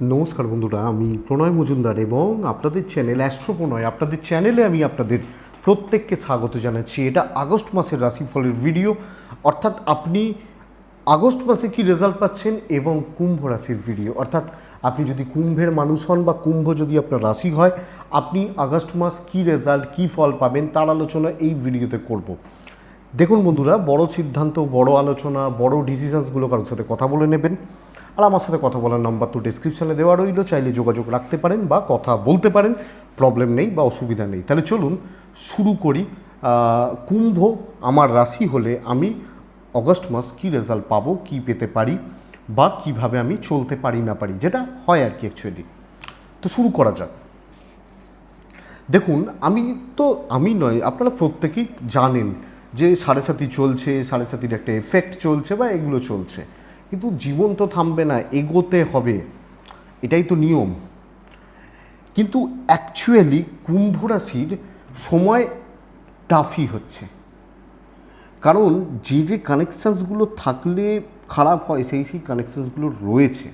নমস্কার বন্ধুরা, আমি প্রণয় মজুমদার এবং আপনাদের চ্যানেল অ্যাস্ট্রো প্রণয় আপনাদের চ্যানেলে আমি আপনাদের প্রত্যেককে স্বাগত জানাচ্ছি। এটা আগস্ট মাসের রাশিফলের ভিডিও, অর্থাৎ আপনি আগস্ট মাসে কি রেজাল্ট পাচ্ছেন এবং কুম্ভ রাশির ভিডিও। অর্থাৎ আপনি যদি কুম্ভের মানুষ হন বা কুম্ভ যদি আপনার রাশি হয়, আপনি আগস্ট মাস কি রেজাল্ট কি ফল পাবেন তার আলোচনা এই ভিডিওতে করব। দেখুন বন্ধুরা, বড় সিদ্ধান্ত, বড় আলোচনা, বড় ডিসিশনসগুলো কারোর সাথে কথা বলে নেবেন। আর আমার সাথে কথা বলার নাম্বার তো ডিসক্রিপশানে দেওয়া রইল। চাইলে যোগাযোগ রাখতে পারেন বা কথা বলতে পারেন। প্রবলেম নেই বা অসুবিধা নেই। তাহলে চলুন শুরু করি। কুম্ভ আমার রাশি হলে আমি অগস্ট মাস কী রেজাল্ট পাবো, কী পেতে পারি বা কীভাবে আমি চলতে পারি না পারি, যেটা হয় আর কি অ্যাকচুয়ালি তো শুরু করা যাক। দেখুন, আমি তো, আমি নয়, আপনারা প্রত্যেকেই জানেন যে সাড়ে সাথী চলছে, সাড়ে সাথীর একটা এফেক্ট চলছে বা এগুলো চলছে। কিন্তু জীবন তো থামবে না, এগোতে হবে। এটাই তো নিয়ম। কিন্তু অ্যাকচুয়ালি কুম্ভ রাশির সময় টাফই হচ্ছে। কারণ যে যে কানেকশানসগুলো থাকলে খারাপ হয়, সেই সেই কানেকশানসগুলো রয়েছে।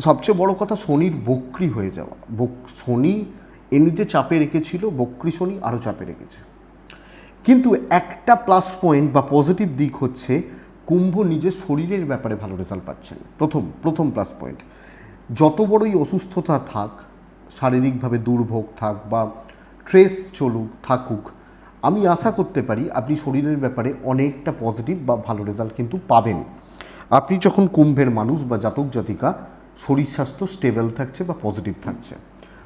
সবচেয়ে বড় কথা শনির বক্রি হয়ে যাওয়া। বক- শনি এমনিতে চাপে রেখেছিল, বক্রি শনি আরও চাপে রেখেছে। কিন্তু একটা প্লাস পয়েন্ট বা পজিটিভ দিক হচ্ছে কুম্ভ নিজের শরীরের ব্যাপারে ভালো রেজাল্ট পাচ্ছেন। প্রথম প্রথম প্লাস পয়েন্ট যত বড়ই অসুস্থতা থাক, শারীরিকভাবে দুর্ভোগ থাক বা স্ট্রেস চলুক, থাকুক, আমি আশা করতে পারি আপনি শরীরের ব্যাপারে অনেকটা পজিটিভ বা ভালো রেজাল্ট কিন্তু পাবেন। আপনি যখন কুম্ভের মানুষ বা জাতক জাতিকা, শরীর স্বাস্থ্য স্টেবল থাকছে বা পজিটিভ থাকছে।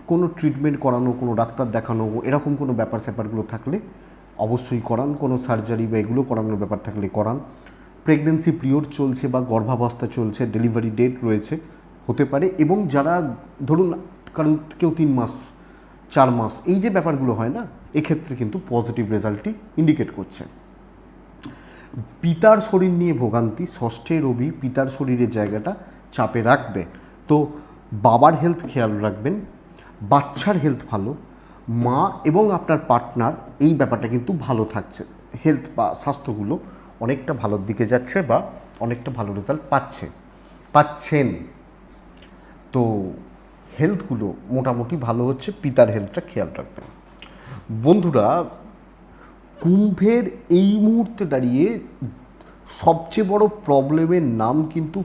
কোনো ট্রিটমেন্ট করানো, কোনো ডাক্তার দেখানো, এরকম কোনো ব্যাপার স্যাপারগুলো থাকলে অবশ্যই করান। কোনো সার্জারি বা এগুলো করানোর ব্যাপার থাকলে করান। প্রেগনেন্সি পিরিয়ড চলছে বা গর্ভাবস্থা চলছে ডেলিভারি ডেট রয়েছে, হতে পারে এবং যারা ধরুন কারণ কেউ তিন মাস, চার মাস, এই যে ব্যাপারগুলো হয় না, এক্ষেত্রে কিন্তু পজিটিভ রেজাল্টই ইন্ডিকেট করছে। পিতার শরীর নিয়ে ভোগান্তি, ষষ্ঠে রবি পিতার শরীরের জায়গাটা চাপে রাখবে। তো বাবার হেলথ খেয়াল রাখবেন, বাচ্চার হেলথ ভালো, মা এবং আপনার পার্টনার এই ব্যাপারটা কিন্তু ভালো থাকছে হেলথ বা স্বাস্থ্যগুলো অনেকটা ভালোর দিকে যাচ্ছে বা অনেকটা ভালো রেজাল্ট পাচ্ছে, পাচ্ছেন। তো হেলথগুলো মোটামুটি ভালো হচ্ছে, পিতার হেলথটা খেয়াল রাখবেন। বন্ধুরা, কুম্ভের এই মুহূর্তে দাঁড়িয়ে সবচেয়ে বড় প্রবলেমের নাম কিন্তু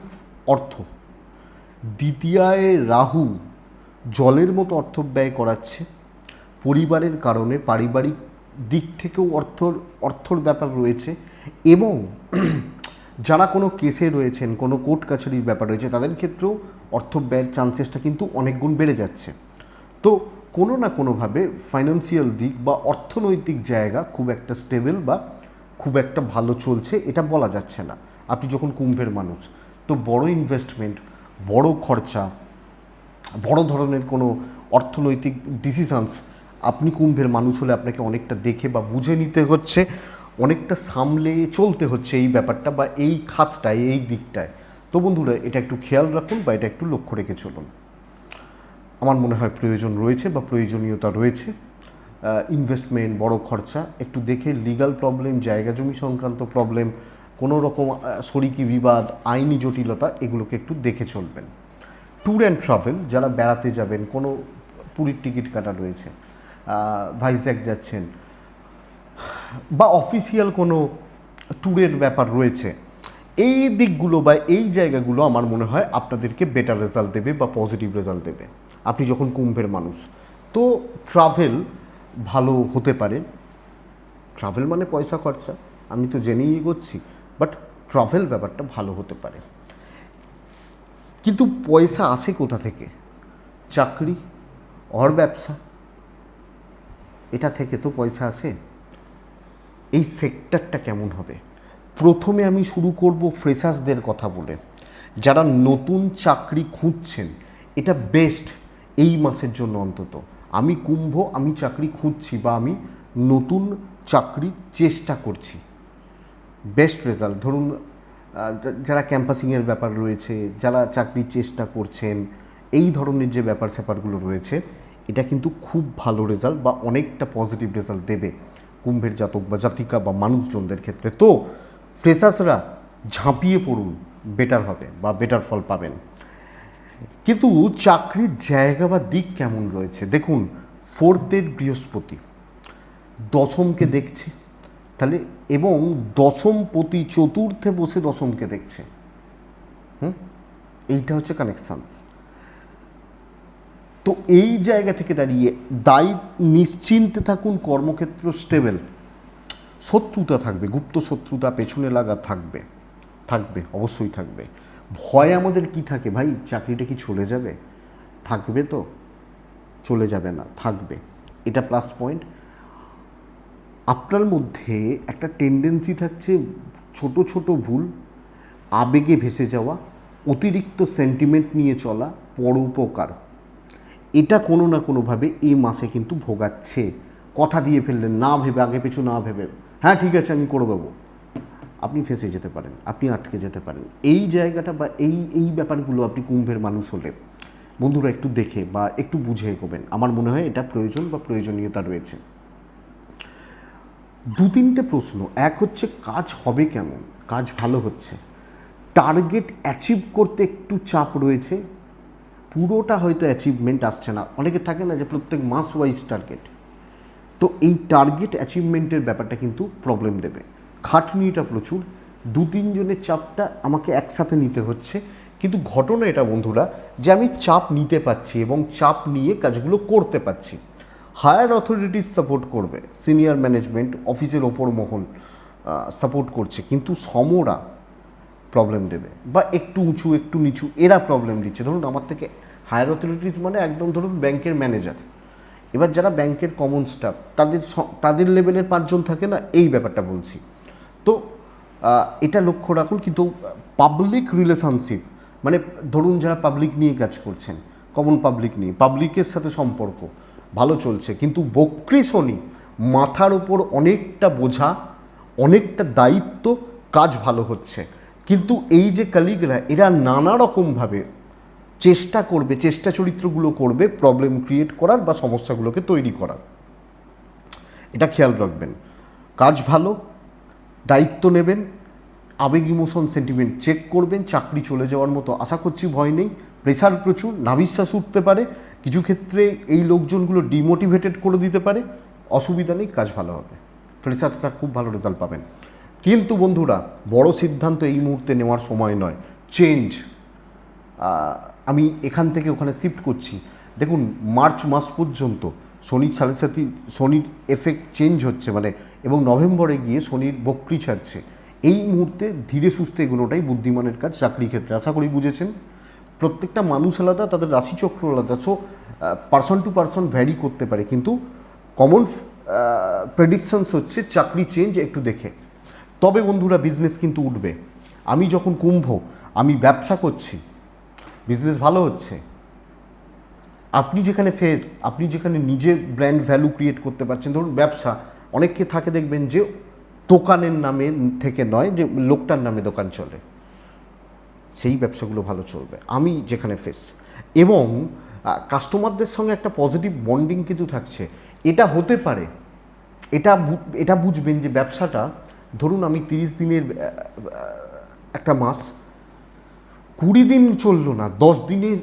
অর্থ। দ্বিতীয়ায় রাহু জলের মতো অর্থ ব্যয় করাচ্ছে। পরিবারের কারণে পারিবারিক দিক থেকেও অর্থর অর্থর ব্যাপার রয়েছে। এবং যারা কোনো কেসে রয়েছেন, কোনো কোর্ট কাছারির ব্যাপার রয়েছে, তাদের ক্ষেত্রেও অর্থ ব্যয়ের চান্সেসটা কিন্তু অনেক গুণ বেড়ে যাচ্ছে। তো কোনো না কোনোভাবে ফাইন্যান্সিয়াল দিক বা অর্থনৈতিক জায়গা খুব একটা স্টেবল বা খুব একটা ভালো চলছে এটা বলা যাচ্ছে না। আপনি যখন কুম্ভের মানুষ, তো বড় ইনভেস্টমেন্ট বড় খরচা, বড় ধরনের কোনো অর্থনৈতিক ডিসিশানস আপনি কুম্ভের মানুষ হলে আপনাকে অনেকটা দেখে বা বুঝে নিতে হচ্ছে। অনেকটা সামলে চলতে হচ্ছে এই ব্যাপারটা বা এই খাতটায়, এই দিকটায়। তো বন্ধুরা, এটা একটু খেয়াল রাখুন বা এটা একটু লক্ষ্য রেখে চলুন। আমার মনে হয় প্রয়োজন রয়েছে বা প্রয়োজনীয়তা রয়েছে। ইনভেস্টমেন্ট বড় খরচা, একটু দেখে লিগাল প্রবলেম জায়গা জমি সংক্রান্ত প্রবলেম কোনো রকম শরিকি বিবাদ, আইনি জটিলতা, এগুলোকে একটু দেখে চলবেন। ট্যুর অ্যান্ড ট্রাভেল যারা বেড়াতে যাবেন, কোনো পুরীর টিকিট কাটা রয়েছে। ভাইজ্যাক যাচ্ছেন বা অফিসিয়াল কোনো ট্যুরের ব্যাপার রয়েছে, এই দিকগুলো বা এই জায়গাগুলো আমার মনে হয় আপনাদেরকে বেটার রেজাল্ট দেবে বা পজিটিভ রেজাল্ট দেবে। আপনি যখন কুম্ভের মানুষ, তো ট্রাভেল ভালো হতে পারে। ট্রাভেল মানে পয়সা খরচা, আমি তো জেনেই এগোচ্ছি বাট ট্রাভেল ব্যাপারটা ভালো হতে পারে। কিন্তু পয়সা আসে কোথা থেকে? চাকরি অর ব্যবসা? এটা থেকে তো পয়সা আসে। এই সেক্টরটা কেমন হবে? প্রথমে আমি শুরু করব ফ্রেশার্সদের কথা বলে। যারা নতুন চাকরি খুঁজছেন, এটা বেস্ট এই মাসের জন্য অন্তত। আমি কুম্ভ, আমি চাকরি খুঁজছি বা আমি নতুন চাকরির চেষ্টা করছি। বেস্ট রেজাল্ট ধরুন যারা ক্যাম্পাসিংয়ের ব্যাপার রয়েছে, যারা চাকরির চেষ্টা করছেন, এই ধরনের যে ব্যাপার স্যাপারগুলো রয়েছে, এটা কিন্তু খুব ভালো রেজাল্ট বা অনেকটা পজিটিভ রেজাল্ট দেবে। কুম্ভের জাতক বা জাতিকা বা মানুষজনদের ক্ষেত্রে। তো ফ্রেশার্সরা ঝাঁপিয়ে পড়ুন, বেটার হবে বা বেটার ফল পাবেন। কিন্তু চাকরির জায়গা বা দিক কেমন রয়েছে? দেখুন ফোর্থের বৃহস্পতি, দশমকে দেখছে, তাহলে এবং দশম প্রতি চতুর্থে বসে দশমকে দেখছে। হুম? এইটা হচ্ছে কানেকশানস তো এই জায়গা থেকে দাঁড়িয়ে দায়ী নিশ্চিন্তে থাকুন কর্মক্ষেত্র স্টেবল শত্রুতা থাকবে, গুপ্ত শত্রুতা পেছনে লাগা থাকবে থাকবে, অবশ্যই থাকবে। ভয় আমাদের কি থাকে ভাই? চাকরিটা কি চলে যাবে? থাকবে তো, চলে যাবে না, থাকবে। এটা প্লাস পয়েন্ট আপনার মধ্যে একটা টেন্ডেন্সি থাকছে ছোট ছোট ভুল, আবেগে ভেসে যাওয়া, অতিরিক্ত সেন্টিমেন্ট নিয়ে চলা, পরোপকার। এটা কোনো না কোনোভাবে এই মাসে কিন্তু ভোগাচ্ছে। কথা দিয়ে ফেললেন, না ভেবে, আগে পিছু না ভেবে। হ্যাঁ ঠিক আছে, আমি করে দেবো। আপনি ফেসে যেতে পারেন, আপনি আটকে যেতে পারেন। এই জায়গাটা বা এই এই ব্যাপারগুলো আপনি কুম্ভের মানুষ হলে বন্ধুরা একটু দেখে বা একটু বুঝে এগোবেন। আমার মনে হয় এটা প্রয়োজন বা প্রয়োজনীয়তা রয়েছে। দু তিনটে প্রশ্ন। এক হচ্ছে, কাজ হবে কেমন? কাজ ভালো হচ্ছে। টার্গেট অ্যাচিভ করতে একটু চাপ রয়েছে। পুরোটা হয়তো অ্যাচিভমেন্ট আসছে না। অনেকে থাকে না যে প্রত্যেক মাস ওয়াইজ টার্গেট তো এই টার্গেট অ্যাচিভমেন্টের ব্যাপারটা কিন্তু প্রবলেম দেবে। খাটনিটা প্রচুর। দু তিনজনের চাপটা আমাকে একসাথে নিতে হচ্ছে। কিন্তু ঘটনা এটা, বন্ধুরা, যে আমি চাপ নিতে পারছি এবং চাপ নিয়ে কাজগুলো করতে পারছি। হায়ার অথরিটিস সাপোর্ট করবে। সিনিয়র ম্যানেজমেন্ট অফিসের ওপর মহল সাপোর্ট করছে। কিন্তু সমরা প্রবলেম দেবে। বা একটু উঁচু, একটু নিচু, এরা প্রবলেম দিচ্ছে। ধরুন, আমার থেকে হায়ার অথরিটিস মানে একদম ধরুন ব্যাংকের ম্যানেজার এবার যারা ব্যাংকের কমন স্টাফ তাদের তাদের লেভেলের পাঁচজন থাকে না? এই ব্যাপারটা বলছি। তো এটা লক্ষ্য রাখুন কিন্তু পাবলিক রিলেশনশিপ মানে ধরুন যারা পাবলিক নিয়ে কাজ করছেন কমন পাবলিক নিয়ে পাবলিকের সাথে সম্পর্ক, ভালো চলছে, কিন্তু বক্রি শনি, মাথার ওপর অনেকটা বোঝা, অনেকটা দায়িত্ব, কাজ ভালো হচ্ছে। কিন্তু এই যে কালিগরা এরা নানা রকমভাবে চেষ্টা করবে, চেষ্টা চরিত্রগুলো করবে প্রবলেম ক্রিয়েট করার বা সমস্যাগুলোকে তৈরি করার। এটা খেয়াল রাখবেন। কাজ ভালো, দায়িত্ব নেবেন, আবেগ ইমোশন সেন্টিমেন্ট চেক করবেন, চাকরি চলে যাওয়ার মতো আশা করছি ভয় নেই প্রেশার প্রচুর নাবিশ্বাস উঠতে পারে, কিছু ক্ষেত্রে এই লোকজনগুলো ডিমোটিভেটেড করে দিতে পারে, অসুবিধা নেই, কাজ ভালো হবে। ফ্রেশারটা খুব ভালো রেজাল্ট পাবেন। কিন্তু বন্ধুরা, বড় সিদ্ধান্ত এই মুহূর্তে নেওয়ার সময় নয় চেঞ্জ আমি এখান থেকে ওখানে শিফট করছি। দেখুন, মার্চ মাস পর্যন্ত শনির সাড়ে সাথে শনির এফেক্ট চেঞ্জ হচ্ছে মানে এবং নভেম্বরে গিয়ে শনির বক্রি ছাড়ছে। এই মুহূর্তে ধীরে সুস্থে এগুলোটাই বুদ্ধিমানের কাজ চাকরি ক্ষেত্রে। আশা করি বুঝেছেন? প্রত্যেকটা মানুষ আলাদা, তাদের রাশিচক্র আলাদা so person to person vary করতে পারে। কিন্তু কমন প্রেডিকশনস হচ্ছে চাকরি চেঞ্জ একটু দেখে। তবে বন্ধুরা বিজনেস কিন্তু উঠবে। আমি যখন কুম্ভ, আমি ব্যবসা করছি বিজনেস ভালো হচ্ছে। আপনি যেখানে ফেস আপনি যেখানে নিজে ব্র্যান্ড ভ্যালু ক্রিয়েট করতে পারছেন, ধরুন ব্যবসা, অনেককে থাকে দেখবেন যে দোকানের নামে থেকে নয়, যে লোকটার নামে দোকান চলে। সেই ব্যবসাগুলো ভালো চলবে, আমি যেখানে ফেস এবং কাস্টমারদের সঙ্গে একটা পজিটিভ বন্ডিং কিন্তু থাকছে। এটা হতে পারে, এটা এটা বুঝবেন যে ব্যবসাটা, ধরুন আমি তিরিশ দিনের একটা মাস কুড়ি দিন চলল না, দশ দিনের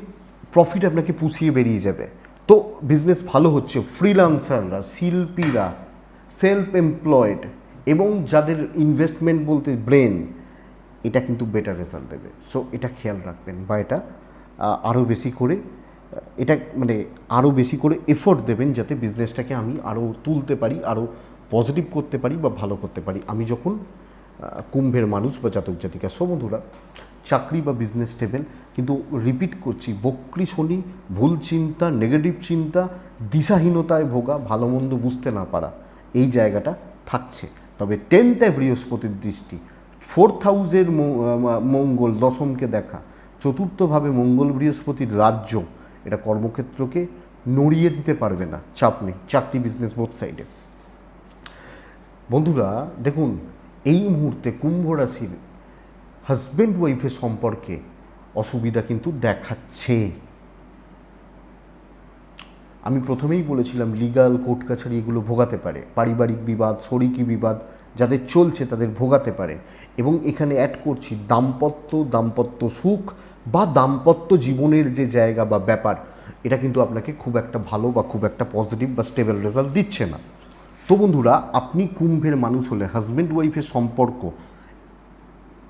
প্রফিট আপনাকে পুষিয়ে বেরিয়ে যাবে। তো বিজনেস ভালো হচ্ছে ফ্রিলান্সাররা শিল্পীরা সেলফ এমপ্লয়েড এবং যাদের ইনভেস্টমেন্ট বলতে ব্রেন এটা কিন্তু বেটার রেজাল্ট দেবে। সো এটা খেয়াল রাখবেন বা এটা আরও বেশি করে এটা মানে আরও বেশি করে এফোর্ট দেবেন যাতে বিজনেসটাকে আমি আরও তুলতে পারি আরও পজিটিভ করতে পারি বা ভালো করতে পারি। আমি যখন কুম্ভের মানুষ বা জাতক জাতিকা সো বন্ধুরা চাকরি বা বিজনেস স্টেবল কিন্তু রিপিট করছি, বক্রি শনি, ভুল চিন্তা নেগেটিভ চিন্তা, দিশাহীনতায় ভোগা, ভালো মন্দ বুঝতে না পারা, এই জায়গাটা থাকছে। তবে টেন্থে বৃহস্পতির দৃষ্টি ফোর্থ হাউসের মঙ্গল, দশমকে দেখা, চতুর্থভাবে মঙ্গল বৃহস্পতির রাজ্য, এটা কর্মক্ষেত্রকে নড়িয়ে দিতে পারবে না, চাপ নেই, চাকরি বিজনেস বোথ সাইডে বন্ধুরা, দেখুন, এই মুহূর্তে কুম্ভ রাশির হাজব্যান্ড ওয়াইফের সম্পর্কে অসুবিধা কিন্তু দেখাচ্ছে। আমি প্রথমেই বলেছিলাম লিগাল কোর্ট কাছারি এগুলো ভোগাতে পারে। পারিবারিক বিবাদ, শরিকি বিবাদ যাদের চলছে তাদের ভোগাতে পারে। এবং এখানে অ্যাড করছি, দাম্পত্য দাম্পত্য সুখ বা দাম্পত্য জীবনের যে জায়গা বা ব্যাপার, এটা কিন্তু আপনাকে খুব একটা ভালো বা খুব একটা পজিটিভ বা স্টেবল রেজাল্ট দিচ্ছে না। তো বন্ধুরা, আপনি কুম্ভের মানুষ হলে হাজব্যান্ড ওয়াইফের সম্পর্ক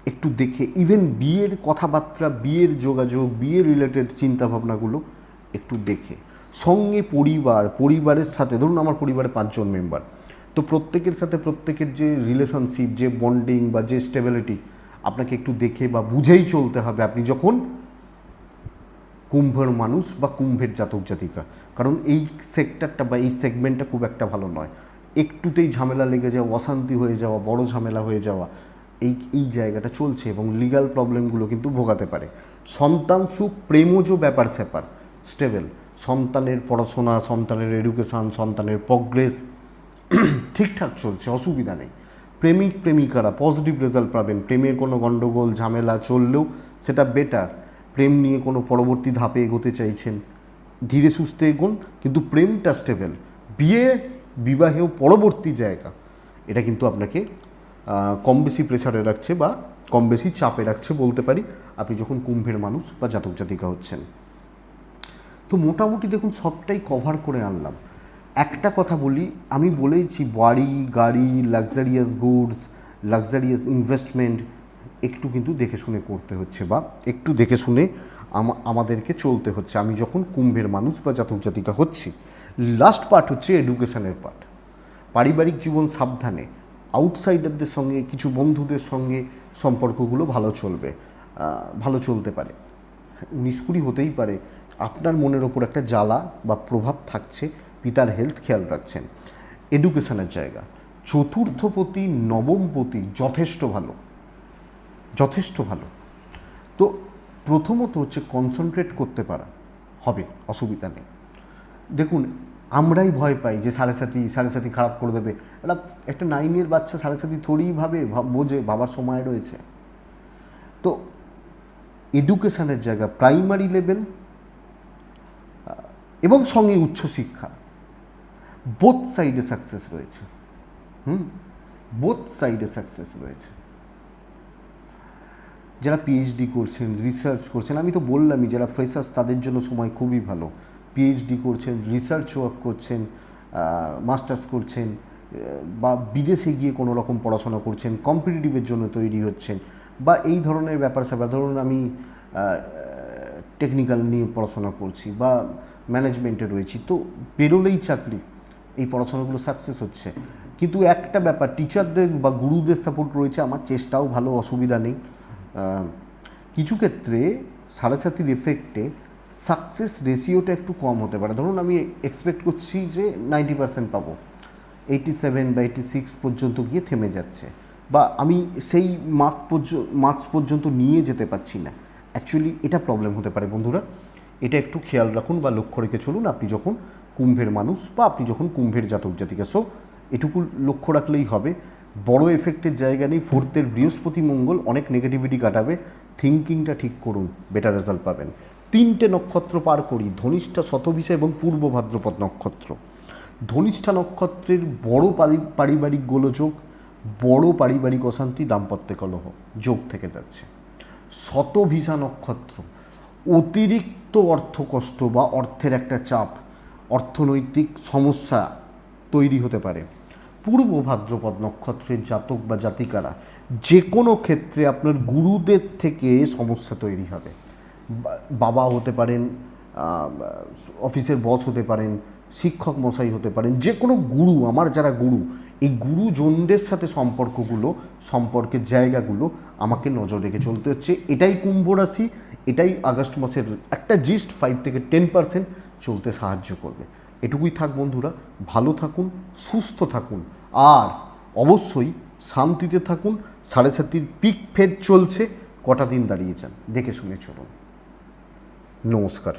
একটু দেখে ইভেন বিয়ের কথাবার্তা, বিয়ের যোগাযোগ বিয়ে রিলেটেড চিন্তাভাবনাগুলো একটু দেখে। সঙ্গে পরিবার, পরিবারের সাথে, ধরুন আমার পরিবারে পাঁচজন মেম্বার তো প্রত্যেকের সাথে প্রত্যেকের যে রিলেশনশিপ যে বন্ডিং বা যে স্টেবিলিটি আপনাকে একটু দেখে বা বুঝেই চলতে হবে আপনি যখন কুম্ভের মানুষ বা কুম্ভের জাতক জাতিকা। কারণ এই সেক্টরটা বা এই সেগমেন্টটা খুব একটা ভালো নয়। একটুতেই ঝামেলা লেগে যাওয়া, অশান্তি হয়ে যাওয়া, বড় ঝামেলা হয়ে যাওয়া এই এই জায়গাটা চলছে এবং লিগ্যাল প্রবলেমগুলো কিন্তু ভোগাতে পারে। সন্তান সুখ প্রেমজ ব্যাপার স্যাপার, স্টেবল। সন্তানের পড়াশোনা, সন্তানের এডুকেশান সন্তানের প্রগ্রেস ঠিকঠাক চলছে, অসুবিধা নেই। প্রেমিক, প্রেমিকারা পজিটিভ রেজাল্ট পাবেন। প্রেমের কোনো গণ্ডগোল ঝামেলা চললেও সেটা বেটার প্রেম নিয়ে কোনো পরবর্তী ধাপে এগোতে চাইছেন, ধীরে সুস্থে এগোন, কিন্তু প্রেমটা স্টেবল বিয়ে, বিবাহেও পরবর্তী জায়গা। এটা কিন্তু আপনাকে কম বেশি প্রেসারে রাখছে বা কম বেশি চাপে রাখছে বলতে পারি। আপনি যখন কুম্ভের মানুষ বা জাতক জাতিকা হচ্ছেন। তো মোটামুটি দেখুন, সবটাই কভার করে আনলাম। একটা কথা বলি, আমি বলেইছি বাড়ি, গাড়ি লাক্সারিয়াস গুডস লাক্সারিয়াস ইনভেস্টমেন্ট একটু কিন্তু দেখে শুনে করতে হচ্ছে বা একটু দেখে শুনে আমাদেরকে চলতে হচ্ছে। আমি যখন কুম্ভের মানুষ বা জাতক জাতিকা হচ্ছি লাস্ট পার্ট হচ্ছে এডুকেশনের পার্ট পারিবারিক জীবন সাবধানে আউটসাইডারদের সঙ্গে, কিছু বন্ধুদের সঙ্গে সম্পর্কগুলো ভালো চলবে ভালো চলতে পারে। উনিশ কুড়ি হতেই পারে, আপনার মনের ওপর একটা জ্বালা বা প্রভাব থাকছে, পিতার হেলথ খেয়াল রাখছেন। এডুকেশনের জায়গা। চতুর্থপতি, নবমপতি যথেষ্ট ভালো। যথেষ্ট ভালো। তো প্রথমত হচ্ছে কনসেন্ট্রেট করতে পারা। হবে, অসুবিধা নেই। দেখুন আমরাই ভয় পাই যে সাড়ে সাথী সাড়ে সাথী খারাপ করে দেবে। একটা একটা নাইনের বাচ্চা সাড়ে সাথী থোড়িই ভাবে ভাব- বোঝে, ভাবার সময় রয়েছে। তো এডুকেশনের জায়গা প্রাইমারি লেভেল এবং সঙ্গে উচ্চশিক্ষা বোথ সাইডে সাকসেস রয়েছে। হুম? বোথ সাইডে সাকসেস রয়েছে। যারা পিএইচডি করছেন রিসার্চ করছেন, আমি তো বললামই, যারা ফ্রেশার্স তাদের জন্য সময় খুবই ভালো। পিএইচডি করছেন রিসার্চ ওয়ার্ক করছেন মাস্টার্স করছেন বা বিদেশে গিয়ে কোনো রকম পড়াশোনা করছেন কম্পিটিটিভের জন্য তৈরি হচ্ছেন, বা এই ধরনের ব্যাপার স্যাপার, ধরুন আমি টেকনিক্যাল নিয়ে পড়াশোনা করছি বা ম্যানেজমেন্টে রয়েছি, তো বেরোলেই চাকরি, এই পড়াশোনাগুলো সাকসেস হচ্ছে। কিন্তু একটা ব্যাপার টিচারদের বা গুরুদের সাপোর্ট রয়েছে, আমার চেষ্টাও ভালো, অসুবিধা নেই। কিছু ক্ষেত্রে সাড়ে সাতির এফেক্টে সাকসেস রেশিওটা একটু কম হতে পারে। ধরুন আমি এক্সপেক্ট করছি যে নাইনটি পার্সেন্ট পাবো। এইটি সেভেন বা এইটি সিক্স পর্যন্ত গিয়ে থেমে যাচ্ছে। বা আমি সেই মার্ক পর্যন্ত মার্কস পর্যন্ত নিয়ে যেতে পারছি না। অ্যাকচুয়ালি এটা প্রবলেম হতে পারে বন্ধুরা। এটা একটু খেয়াল রাখুন বা লক্ষ্য রেখে চলুন আপনি যখন কুম্ভের মানুষ বা আপনি যখন কুম্ভের জাতক জাতিকা। সো এটুকু লক্ষ্য রাখলেই হবে। বড় এফেক্টের জায়গা নেই। ফোর্থের বৃহস্পতি মঙ্গল অনেক নেগেটিভিটি কাটাবে। থিঙ্কিংটা ঠিক করুন। বেটার রেজাল্ট পাবেন। তিনটে নক্ষত্র পার করি, ধনিষ্ঠা, শতভিষা এবং পূর্ব ভাদ্রপদ নক্ষত্র। ধনিষ্ঠা নক্ষত্রের বড় পারি- পারিবারিক গোলযোগ, বড় পারিবারিক অশান্তি, দাম্পত্য কলহ যোগ থেকে যাচ্ছে। শতভিসা নক্ষত্র, অতিরিক্ত অর্থকষ্ট বা অর্থের একটা চাপ, অর্থনৈতিক সমস্যা তৈরি হতে পারে। পূর্ব ভাদ্রপদ নক্ষত্রের জাতক বা জাতিকারা, যে কোনো ক্ষেত্রে আপনার গুরুদের থেকে সমস্যা তৈরি হবে। বাবা হতে পারেন অফিসের বস হতে পারেন, শিক্ষক মশাই হতে পারেন, যে কোনো গুরু, আমার যারা গুরু, এই গুরুজনদের সাথে সম্পর্কগুলো, সম্পর্কের জায়গাগুলো আমাকে নজর রেখে চলতে হচ্ছে। এটাই কুম্ভ রাশি, এটাই আগস্ট মাসের একটা জিস্ট ফাইভ থেকে টেন পার্সেন্ট চলতে সাহায্য করবে। এটুকুই থাক বন্ধুরা, ভালো থাকুন, সুস্থ থাকুন, আর অবশ্যই শান্তিতে থাকুন, সাড়ে সাতির পিক ফেদ চলছে, কটা দিন দাঁড়িয়ে যান, দেখে শুনে চলুন। নমস্কার